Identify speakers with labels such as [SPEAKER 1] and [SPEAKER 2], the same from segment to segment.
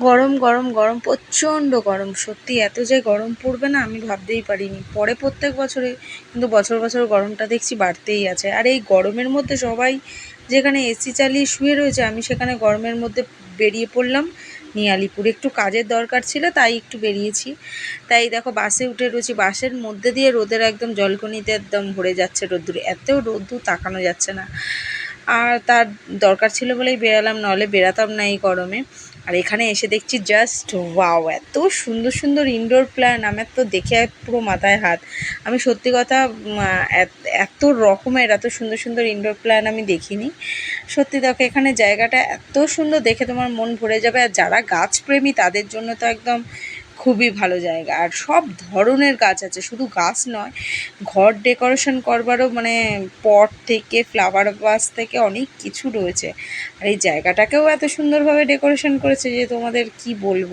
[SPEAKER 1] গরম গরম গরম, প্রচণ্ড গরম। সত্যি, এত যে গরম পড়বে না, আমি ভাবতেই পারিনি। পরে প্রত্যেক বছরে, কিন্তু বছর বছর গরমটা দেখছি বাড়তেই আছে। আর এই গরমের মধ্যে সবাই যেখানে এসি চালিয়ে শুয়ে রয়েছে, আমি সেখানে গরমের মধ্যে বেরিয়ে পড়লাম নিয়ে আলিপুর একটু কাজের দরকার ছিল, তাই একটু বেরিয়েছি। তাই দেখো, বাসে উঠে রয়েছি। বাসের মধ্যে দিয়ে রোদের একদম জলকনিতে একদম ভরে যাচ্ছে রোদ্দুরে। এত রোদ্দুর তাকানো যাচ্ছে না। আর তার দরকার ছিল বলেই বেরালাম নাহলে বেরাতাম না এই গরমে। আর এখানে এসে দেখছি জাস্ট ওয়াও এত সুন্দর সুন্দর ইনডোর প্ল্যান আমার তো দেখে পুরো মাথায় হাত। আমি সত্যি কথা এত রকমের, এত সুন্দর সুন্দর ইনডোর প্ল্যান আমি দেখিনি। সত্যি দেখো, এখানে জায়গাটা এত সুন্দর দেখে তোমার মন ভরে যাবে। আর যারা গাছপ্রেমী তাদের জন্য তো একদম খুবই ভালো জায়গা। আর সব ধরনের গাছ আছে, শুধু গাছ নয়, ঘর ডেকোরেশন করবারও মানে পট থেকে, ফ্লাওয়ার গাছ থেকে অনেক কিছু রয়েছে। আর এই জায়গাটাকেও এত সুন্দরভাবে ডেকোরেশন করেছে যে তোমাদের কি বলব?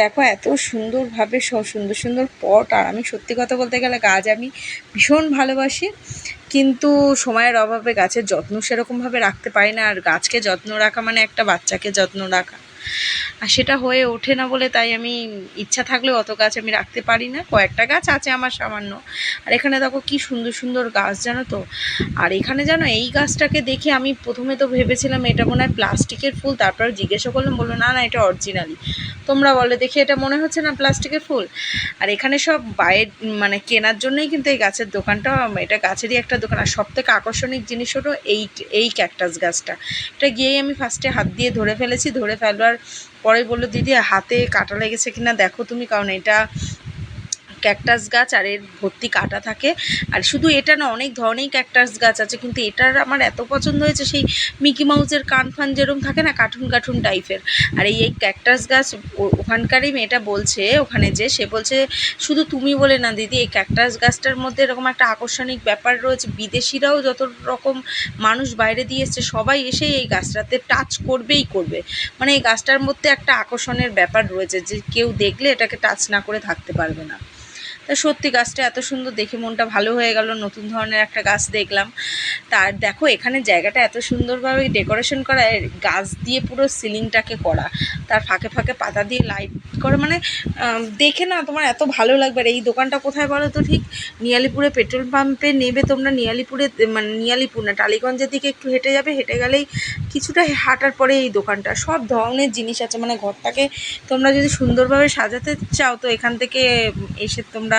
[SPEAKER 1] দেখো, এত সুন্দরভাবে সব সুন্দর সুন্দর পট, আর আমি সত্যি কথা বলতে গেলে গাছ আমি ভীষণ ভালোবাসি। কিন্তু সময়ের অভাবে গাছের যত্ন সেরকমভাবে রাখতে পারি না, আর গাছকে যত্ন রাখা মানে একটা বাচ্চাকে যত্ন রাখা। আর সেটা হয়ে ওঠে না বলে তাই আমি ইচ্ছা থাকলেও অত গাছ আমি রাখতে পারি না। কয়েকটা গাছ আছে আমার সামান্য। আর এখানে দেখো কি সুন্দর সুন্দর গাছ, জানো তো? আর এখানে জানো, এই গাছটাকে দেখে আমি প্রথমে তো ভেবেছিলাম এটা মনে হয় প্লাস্টিকের ফুল, তারপর জিজ্ঞাসা করলাম, বলল, না না, এটা অরিজিনালি। তোমরা বলে, দেখে এটা মনে হচ্ছে না প্লাস্টিকের ফুল? আর এখানে সব বাইরের মানে কেনার জন্যই কিন্তু এই গাছের দোকানটা, এটা গাছেরই একটা দোকান। আর সব থেকে আকর্ষণিক জিনিস হলো এই এই ক্যাকটাস গাছটা। এটা গিয়েই আমি ফার্স্টে হাত দিয়ে ধরে ফেলেছি, ধরে ফেলবার পরে বলল দিদি হাতে কাটা লেগেছে কিনা দেখো তুমি কারণ এটা ক্যাকটাস গাছ আর এর ভর্তি কাটা থাকে। আর শুধু এটা না, অনেক ধরনেরই ক্যাকটাস গাছ আছে, কিন্তু এটার আমার এত পছন্দ হয়েছে, সেই মিকি মাউসের কান ফান যেরম থাকে না কার্টুন কার্টুন টাইপের আর এই এই ক্যাকটাস গাছ ওখানকারই মেয়েটা বলছে, ওখানে যে, সে বলছে, শুধু তুমি বলে না, দিদি, এই ক্যাকটাস গাছটার মধ্যে এরকম একটা আকর্ষণিক ব্যাপার রয়েছে, বিদেশিরাও যত রকম মানুষ বাইরে দিয়ে এসছে, সবাই এসে এই গাছটাতে টাচ করবেই করবে। মানে এই গাছটার মধ্যে একটা আকর্ষণের ব্যাপার রয়েছে, যে কেউ দেখলে এটাকে টাচ না করে থাকতে পারবে না। তা সত্যি গাছটা এত সুন্দর দেখে মনটা ভালো হয়ে গেল, নতুন ধরনের একটা গাছ দেখলাম। তার দেখো, এখানে জায়গাটা এত সুন্দরভাবে ডেকোরেশন করা গাছ দিয়ে পুরো সিলিংটাকে করা। তার ফাঁকে ফাঁকে পাতা দিয়ে লাইট করে মানে দেখে না তোমার এত ভালো লাগবে। আর এই দোকানটা কোথায় বলো তো ঠিক? নিয়ালিপুরে পেট্রোল পাম্পে নেবে তোমরা, নিয়ালিপুরে মানে নিয়ালিপুর না, টালিগঞ্জের দিকে একটু হেঁটে যাবে, হেঁটে গেলেই কিছুটা হাঁটার পরে এই দোকানটা। সব ধরনের জিনিস আছে মানে ঘরটাকে তোমরা যদি সুন্দরভাবে সাজাতে চাও, তো এখান থেকে এসে তোমরা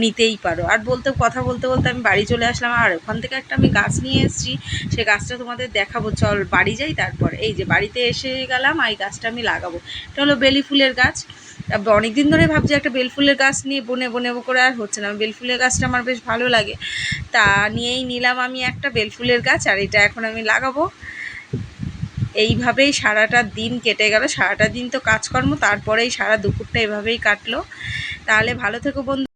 [SPEAKER 1] নিতেই পারো। আর বলতে কথা বলতে বলতে আমি বাড়ি চলে আসলাম। আর ওখান থেকে একটা আমি গাছ নিয়ে এসেছি। সে গাছটা তোমাদের দেখাবো। চল, বাড়ি যাই তারপর। এই যে বাড়িতে এসে গেলাম এই গাছটা আমি লাগাবো। এটা হলো বেলি ফুলের গাছ। অনেক দিন ধরে ভাবছি একটা বেলফুলের গাছ নিয়ে বনে বনে করে আর হচ্ছে না। বেলফুলের গাছটা আমার বেশ ভালো লাগে। তা নিয়েই নিলাম আমি একটা বেলফুলের গাছ, আর এটা এখন আমি লাগাবো। এইভাবেই সারাটা দিন কেটে গেল। সারাটা দিন তো কাজকর্ম, তারপরেই সারা দুপুরটা এভাবেই কাটলো। তাহলে ভালো থেকো বন্ধু।